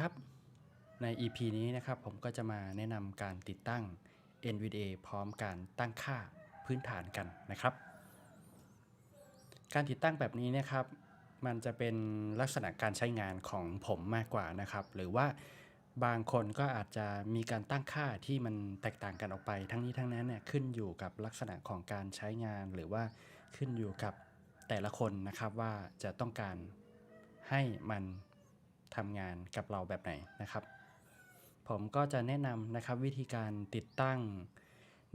ครับ ใน EP นี้นะครับผมก็จะมาแนะนำการติดตั้ง NVDA พร้อมการตั้งค่าพื้นฐานกันนะครับ การติดตั้งแบบนี้นะครับ มันจะเป็นลักษณะการใช้งานของผมมากกว่านะครับ หรือว่าบางคนก็อาจจะมีการตั้งค่าที่มันแตกต่างกันออกไป ทั้งนี้ทั้งนั้นเนี่ยขึ้นอยู่กับลักษณะของการใช้งาน หรือว่าขึ้นอยู่กับแต่ละคนนะครับว่าจะต้องการให้มัน ทำงานกับเราแบบไหนนะครับ ผมก็จะแนะนำนะครับวิธีการติดตั้ง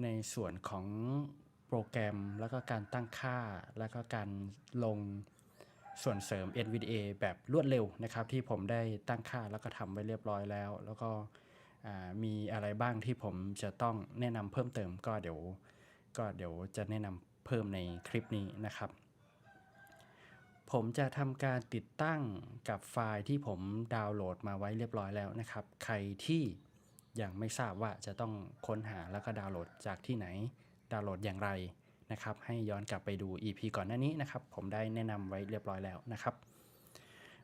ในส่วนของโปรแกรม แล้วก็การตั้งค่า แล้วก็การลงส่วนเสริม NVDA แบบรวดเร็วนะครับ ที่ผมได้ตั้งค่าแล้วก็ทำไว้เรียบร้อยแล้ว แล้วก็มีอะไรบ้างที่ผมจะต้องแนะนำเพิ่มเติมก็เดี๋ยว ก็เดี๋ยวจะแนะนำเพิ่มในคลิปนี้นะครับ ผมจะทำการติดตั้งกับไฟล์ที่ผมดาวน์โหลดมาไว้เรียบร้อยแล้วนะครับ ใครที่ยังไม่ทราบว่าจะต้องค้นหาแล้วก็ดาวน์โหลดจากที่ไหน ดาวน์โหลดอย่างไรนะครับ ให้ย้อนกลับไปดู EP ก่อนหน้านี้นะครับ ผมได้แนะนำไว้เรียบร้อยแล้วนะครับ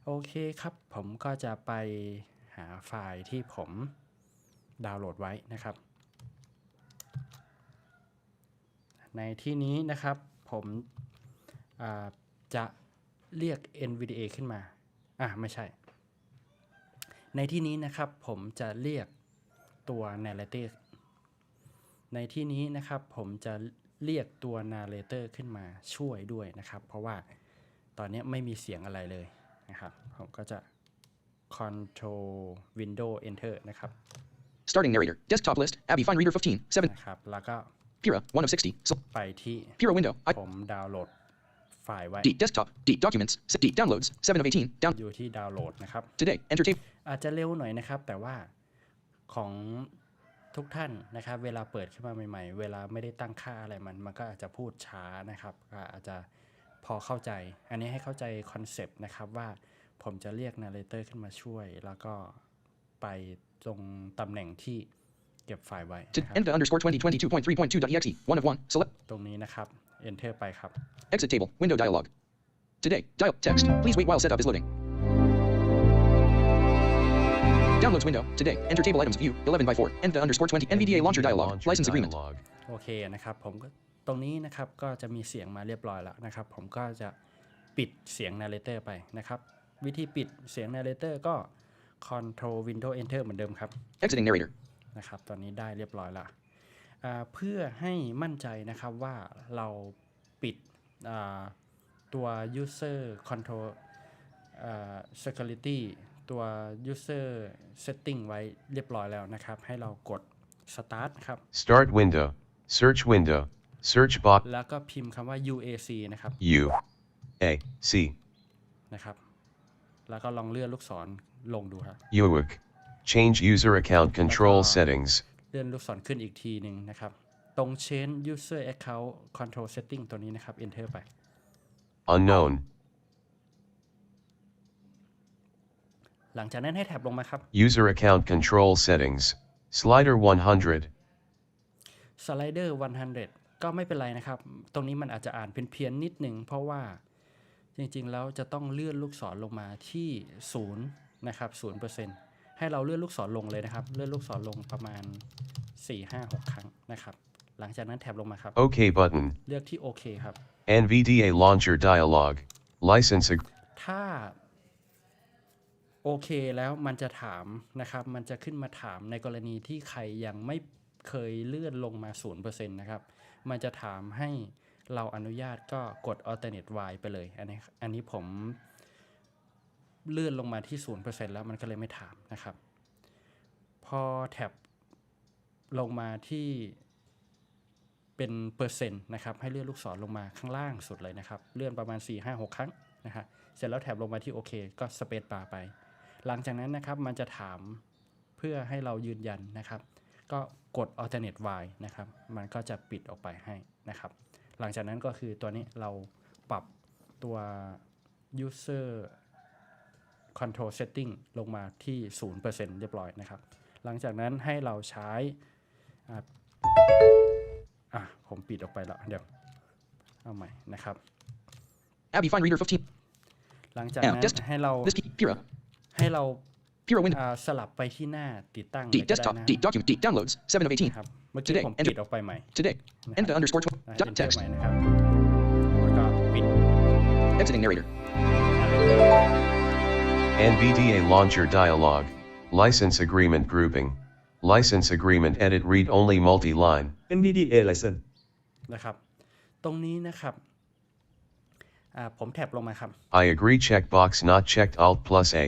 โอเคครับ ผมก็จะไปหาไฟล์ที่ผมดาวน์โหลดไว้นะครับ ในที่นี้นะครับผมจะ เรียก NVDA ขึ้นมา อะไม่ใช่ ในที่นี้นะครับผมจะเรียกตัว narrator ในที่นี้นะครับผมจะเรียกตัว narrator ขึ้นมาช่วยด้วยนะครับ เพราะว่าตอนนี้ไม่มีเสียงอะไรเลยนะครับ ผมก็จะ control window enter นะครับ Starting narrator. Desktop list. Abby Fine Reader 15. 7. นะครับ แล้วก็ Pira. 1 of 60. So, ไปที่ Pira window. I. ผมดาวน์โหลด ไฟล์ไว้ D. Desktop. D. Documents. S- D. Downloads. 7 of 18. Down. อยู่ที่ดาวน์โหลดนะครับ Today. Enter table. อาจจะเร็วหน่อยนะครับ แต่ว่าของทุกท่านนะครับ เวลาเปิดขึ้นมาใหม่ ๆ เวลาไม่ได้ตั้งค่าอะไรมัน มันก็อาจจะพูดช้านะครับก็อาจจะพอเข้าใจ อันนี้ให้เข้าใจคอนเซปต์นะครับว่าผมจะเรียกนาร์เรเตอร์ขึ้นมาช่วย แล้วก็ไปตรงตำแหน่งที่เก็บไฟล์ไว้ To นะครับ Enda underscore 2022.3.2.exe. 1 of 1. Select. ตรงนี้นะครับ enter ไปครับ Exit table. Window dialog. Today. Dial. Text. Please wait while setup is loading. Downloads window. Today. Enter table items view. 11 by 4. Enda underscore 20. NVDA launcher dialog. Launcher License agreement. dialog. โอเคนะครับผมก็ตรงนี้นะครับก็จะมีเสียงมาเรียบร้อยแล้วนะครับ ผมก็จะปิดเสียง narrator ไปนะครับวิธีปิดเสียง narrator ก็ control window enter เหมือนเดิมครับ Exiting narrator. นะครับ ตอนนี้ได้เรียบร้อยแล้วอ่า เพื่อให้มั่นใจนะครับว่าเราปิดอ่าตัว user control อ่า security ตัว user setting ไว้เรียบร้อยแล้วนะครับ ให้เรากด start ครับ Start window. Search window. Search box. แล้วก็พิมพ์คำว่า UAC นะครับ U. A. C. นะครับ แล้วก็ลองเลื่อนลูกศรลงดูครับ UWIC. Change user account control Like, uh, settings. เลื่อนลูกศรขึ้นอีกทีหนึ่งนะครับ ตรง change user account control setting ตัวนี้นะครับ enter ไป Unknown. หลังจากนั้นให้แท็บลงมาครับ User account control settings. Slider 100. slider 100 ก็ไม่เป็นไรนะครับ ตรงนี้มันอาจจะอ่านเพี้ยนๆนิดหนึ่งเพราะว่าจริงๆ แล้วจะต้องเลื่อนลูกศรลงมาที่ 0 นะครับ0% ให้เราเลื่อนลูกศรลงเลยนะครับ เลื่อนลูกศรลงประมาณ 4 5 6 ครั้งนะครับ หลังจากนั้นแท็บลงมาครับ OK button. เลือกที่โอเคครับ NVDA launcher dialog. License ag- ถ้าโอเคแล้วมันจะถามนะครับ มันจะขึ้นมาถามในกรณีที่ใครยังไม่เคยเลื่อนลงมา 0%นะครับ มันจะถามให้เราอนุญาตก็กด alternate y ไปเลย อันนี้อันนี้ผม เลื่อนลงมาที่0%แล้วมันก็เลยไม่ถามนะครับ พอแท็บลงมาที่เป็นเปอร์เซ็นต์นะครับให้เลื่อนลูกศรลงมาข้างล่างสุดเลยนะครับ เลื่อนประมาณ 4 5 6 ครั้งนะฮะเสร็จแล้วแท็บลงมาที่โอเคก็สเปซบาร์ไป หลังจากนั้นนะครับมันจะถามเพื่อให้เรายืนยันนะครับ ก็กด alternate y นะครับ มันก็จะปิดออกไปให้นะครับ หลังจากนั้นก็คือตัวนี้เราปรับตัว user control setting ลงมาที่ 0%เรียบร้อยนะครับ หลังจากนั้นให้เราใช้อะอะผมปิดออกไปแล้วเดี๋ยวเอาใหม่นะครับ Abby Fine Reader 15. หลังจาก Yeah, นั้น just- ให้เรา This key. Pira. ให้เรา Hero window. อ่าสลับไปที่หน้าติดตั้ง D เลยก็ได้ desktop. นะ D document. D downloads. 7 of 18. ครับเมื่อกี้ Today ผม enter ปิดออกไปใหม่ Today. Enter underscore 20. นะ Dot enter text. ใหม่นะครับแล้วก็ปิด Exiting narrator. NVDA Launcher Dialog. License Agreement Grouping. License Agreement Edit Read Only Multi Line. NVDA license นะครับ ตรงนี้นะครับอ่าผมแท็บลงมาครับ I agree checkbox not checked Alt plus A.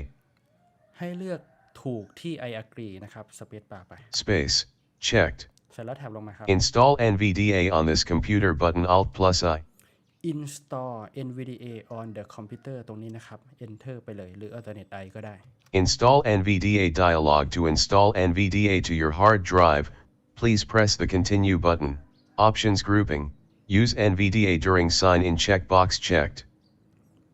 ให้เลือกถูกที่ I agree นะครับ space bar ไป Space. Checked. เสร็จแล้วแท็บลงมาครับ Install NVDA on this computer button Alt plus I. install NVDA on the computer ตรงนี้นะครับ enter ไปเลย หรือ alternate I ก็ได้ Install NVDA dialog to install NVDA to your hard drive. Please press the continue button. Options grouping. Use NVDA during sign in checkbox checked.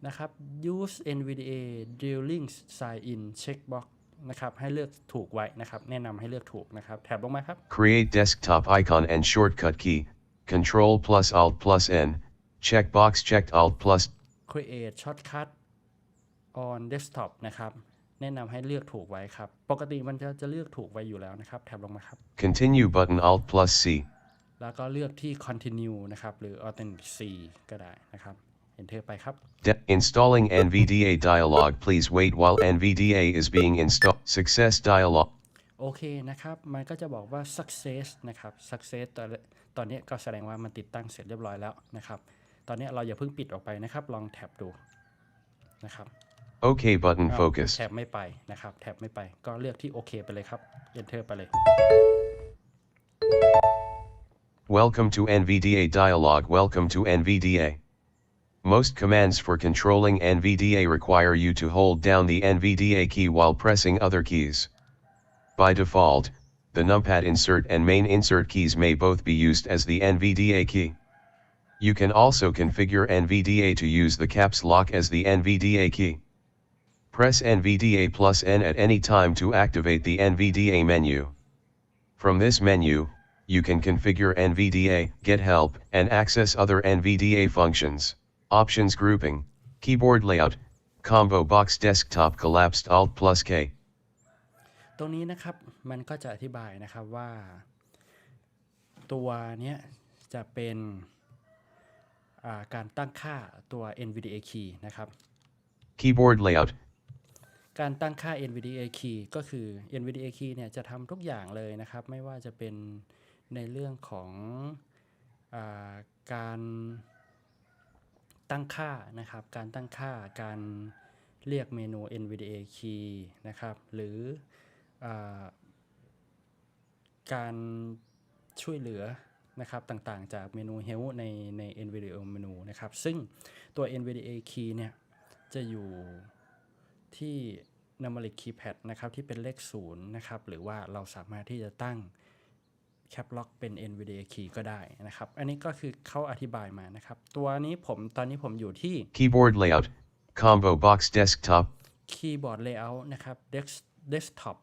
นะครับ use NVDA during sign in checkbox นะครับ ให้เลือกถูกไว้นะครับ แนะนำให้เลือกถูกนะครับ แท็บลงมาครับ Create desktop icon and shortcut key. Control plus Alt plus N. Checkbox checked Alt plus create shortcut on desktop นะครับ แนะนำให้เลือกถูกไว้ครับ ปกติมันจะจะเลือกถูกไว้อยู่แล้วนะครับแท็บลงมาครับ continue button Alt plus C. แล้วก็เลือกที่ continue นะครับ หรือ alternate C ก็ได้นะครับ enter ไปครับ De- installing NVDA dialog. Please wait while NVDA is being installed. Success dialog. โอเคนะครับ มันก็จะบอกว่า success นะครับ success ตอนตอนนี้ก็แสดงว่ามันติดตั้งเสร็จเรียบร้อยแล้วนะครับ ตอนนี้เราอย่าเพิ่งปิดออกไปนะครับ ลองแท็บดูนะครับ OK button อ้าว focused. แท็บไม่ไปนะครับ แท็บไม่ไป ก็เลือกที่โอเคไปเลยครับ enter ไปเลย Welcome to NVDA dialog. Welcome to NVDA. Most commands for controlling NVDA require you to hold down the NVDA key while pressing other keys. By default, the numpad insert and main insert keys may both be used as the NVDA key. You can also configure NVDA to use the caps lock as the NVDA key. Press NVDA plus N at any time to activate the NVDA menu. From this menu, you can configure NVDA, get help, and access other NVDA functions. Options grouping, keyboard layout, combo box desktop collapsed Alt plus K. ตรงนี้นะครับ มันก็จะอธิบายนะครับว่า ตัวเนี้ยจะเป็นอ่า การตั้งค่าตัว NVDA key นะครับ Keyboard layout, การตั้งค่า NVDA key ก็คือ NVDA key เนี่ยจะทำทุกอย่างเลยนะครับ ไม่ว่าจะเป็นในเรื่องของอาการตั้งค่านะครับ การตั้งค่า การเรียกเมนู NVDA key นะครับ หรืออาการช่วยเหลือ นะครับต่างๆ จากเมนู Help ในใน NVDA เมนูนะครับ ซึ่งตัว NVDA key เนี่ย จะอยู่ที่ numeric keypad นะครับ ที่เป็นเลข 0 นะครับ หรือว่าเราสามารถที่จะตั้ง cap lock เป็น NVDA key ก็ได้นะครับ อันนี้ก็คือเขาอธิบายมานะครับ ตัวนี้ผมตอนนี้ผมอยู่ที่ keyboard layout, combo box desktop, keyboard layout นะครับ desk desktop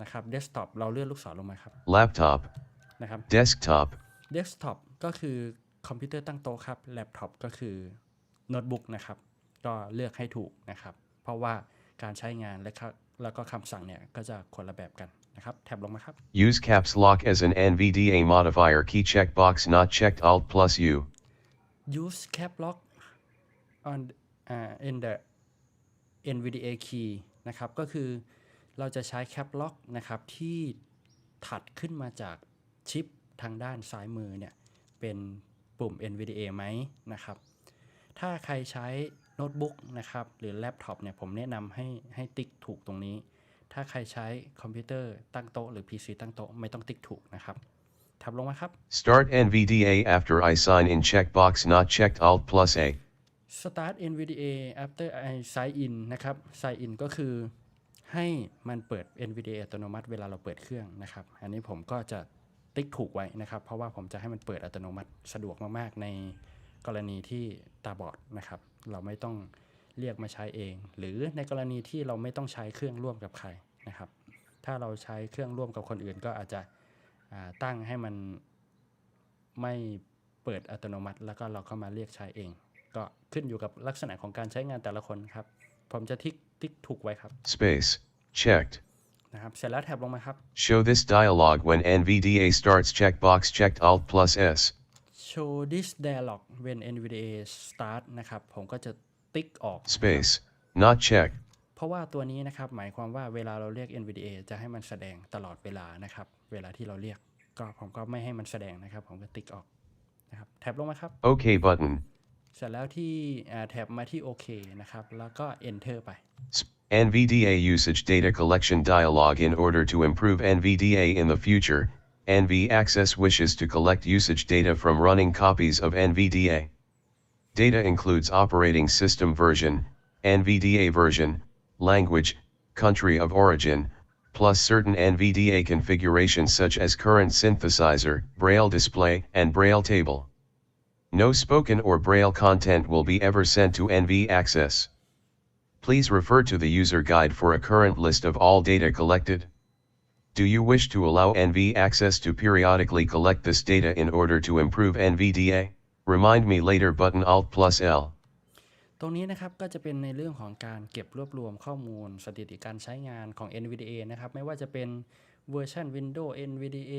นะครับ desktop เราเลื่อนลูกศรลงมาครับ laptop, นะครับ desktop, desktop ก็คือคอมพิวเตอร์ตั้งโต๊ะครับ laptop ก็คือโน้ตบุ๊กนะครับก็เลือกให้ถูกนะครับ เพราะว่าการใช้งานและก็แล้วก็คำสั่งเนี่ย ก็จะคนละแบบกันนะครับ แท็บลงมาครับ use caps lock as an NVDA modifier key checkbox not checked Alt plus U. use cap lock on uh, in the NVDA key นะครับ ก็คือเราจะใช้ cap lock นะครับที่ถัดขึ้นมาจากชิป ทางด้านซ้ายมือเนี่ยเป็นปุ่ม NVDA ไหมนะครับ ถ้าใครใช้โน้ตบุ๊กนะครับหรือแล็ปท็อปเนี่ยผมแนะนำให้ให้ติ๊กถูกตรงนี้ ถ้าใครใช้คอมพิวเตอร์ตั้งโต๊ะหรือ PC ตั้งโต๊ะไม่ต้องติ๊กถูกนะครับทับลงมาครับ Start NVDA after I sign in checkbox not checked Alt plus A. start NVDA after I sign in นะครับ sign in ก็คือให้มันเปิด NVDA อัตโนมัติเวลาเราเปิดเครื่องนะครับ อันนี้ผมก็จะ ติ๊กถูกไว้นะครับ เพราะว่าผมจะให้มันเปิดอัตโนมัติสะดวกมากๆ ในกรณีที่ตาบอดนะครับ เราไม่ต้องเรียกมาใช้เอง หรือในกรณีที่เราไม่ต้องใช้เครื่องร่วมกับใครนะครับ ถ้าเราใช้เครื่องร่วมกับคนอื่น ก็อาจจะตั้งให้มันไม่เปิดอัตโนมัติ แล้วก็เราเข้ามาเรียกใช้เอง ก็ขึ้นอยู่กับลักษณะของการใช้งานแต่ละคนครับ ผมจะทิกติ๊กถูกไว้ครับ Space. Checked. นะครับ เสร็จแล้วแท็บลงมาครับ Show this dialog when NVDA starts checkbox checked Alt plus S. show this dialog when NVDA start นะครับ ผมก็จะติ๊กออก Space. Not checked. เพราะว่าตัวนี้นะครับ หมายความว่าเวลาเราเรียก NVDA จะให้มันแสดงตลอดเวลานะครับ เวลาที่เราเรียกก็ผมก็ไม่ให้มันแสดงนะครับ ผมก็ติ๊กออกนะครับแท็บลงมาครับ OK button. เสร็จแล้วที่อ่าแท็บมาที่โอเคนะครับ แล้วก็ enter ไป S- NVDA usage data collection dialog in order to improve NVDA in the future. NV Access wishes to collect usage data from running copies of NVDA. Data includes operating system version, NVDA version, language, country of origin, plus certain NVDA configurations such as current synthesizer, Braille display, and Braille table. No spoken or Braille content will be ever sent to NV Access. Please refer to the user guide for a current list of all data collected. Do you wish to allow NV Access to periodically collect this data in order to improve NVDA? Remind me later button Alt plus L. ตรงนี้นะครับก็จะเป็นในเรื่องของการเก็บรวบรวมข้อมูลสถิติการใช้งานของ NVDA นะครับ ไม่ว่าจะเป็นเวอร์ชัน Windows NVDA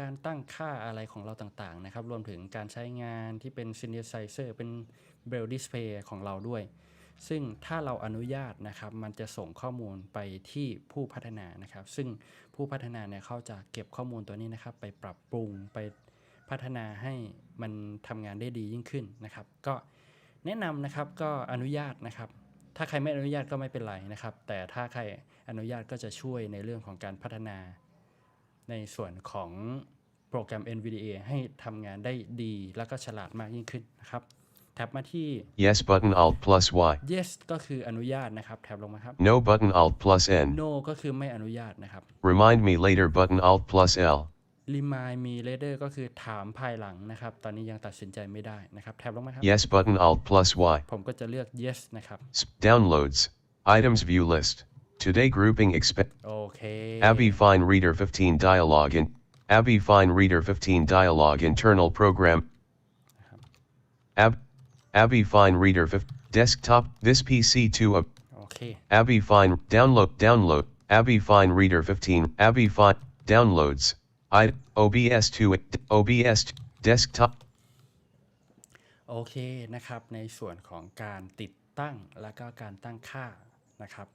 การตั้งค่าอะไรของเราต่างๆนะครับ รวมถึงการใช้งานที่เป็น Synthesizer เป็น Braille Display ของเราด้วย ซึ่งถ้าเราอนุญาตนะครับ มันจะส่งข้อมูลไปที่ผู้พัฒนานะครับ ซึ่งผู้พัฒนาเนี่ยเขาจะเก็บข้อมูลตัวนี้นะครับ ไปปรับปรุงไปพัฒนาให้มันทำงานได้ดียิ่งขึ้นนะครับ ก็แนะนำนะครับก็อนุญาตนะครับ ถ้าใครไม่อนุญาตก็ไม่เป็นไรนะครับ แต่ถ้าใครอนุญาตก็จะช่วยในเรื่องของการพัฒนา ในส่วนของโปรแกรม NVDA ให้ทำงานได้ดี แล้วก็ฉลาดมากยิ่งขึ้นนะครับ แท็บมาที่ Yes button Alt plus Y. yes ก็คืออนุญาตนะครับ แท็บลงมาครับ No button Alt plus N. no ก็คือไม่อนุญาตนะครับ Remind me later button Alt plus L. remind me later ก็คือถามภายหลังนะครับ ตอนนี้ยังตัดสินใจไม่ได้นะครับ แท็บลงมาครับ Yes button Alt plus Y. ผมก็จะเลือก yes นะครับ S- Downloads. Items view list. Today grouping expect. โอเค Abby Fine Reader 15 dialog in. Abby Fine Reader 15 dialog internal program. Ab. Abby Fine Reader 15 desktop. This PC 2 of โอเค Abby Fine download download. Abby Fine Reader 15. Abby Fine downloads. I OBS 2 OBS desktop. โอเคนะครับ ในส่วนของการติดตั้งแล้วก็การตั้งค่านะครับ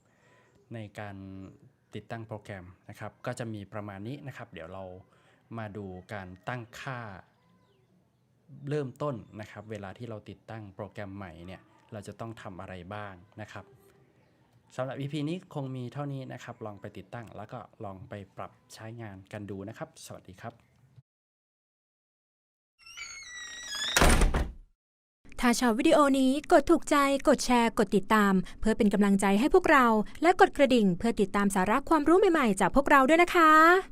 ในการติดตั้งโปรแกรมนะครับ ก็จะมีประมาณนี้นะครับ เดี๋ยวเรามาดูการตั้งค่า เริ่มต้นนะครับ เวลาที่เราติดตั้งโปรแกรมใหม่เนี่ยเราจะต้องทำอะไรบ้างนะครับสำหรับ EP นี้คงมีเท่านี้นะครับ ลองไปติดตั้งแล้วก็ลองไปปรับใช้งานกันดูนะครับ สวัสดีครับถ้าชอบวิดีโอนี้กดถูกใจ กดแชร์ กดติดตาม เพื่อเป็นกำลังใจให้พวกเรา และกดกระดิ่งเพื่อติดตามสาระความรู้ใหม่ ๆ จากพวกเราด้วยนะคะ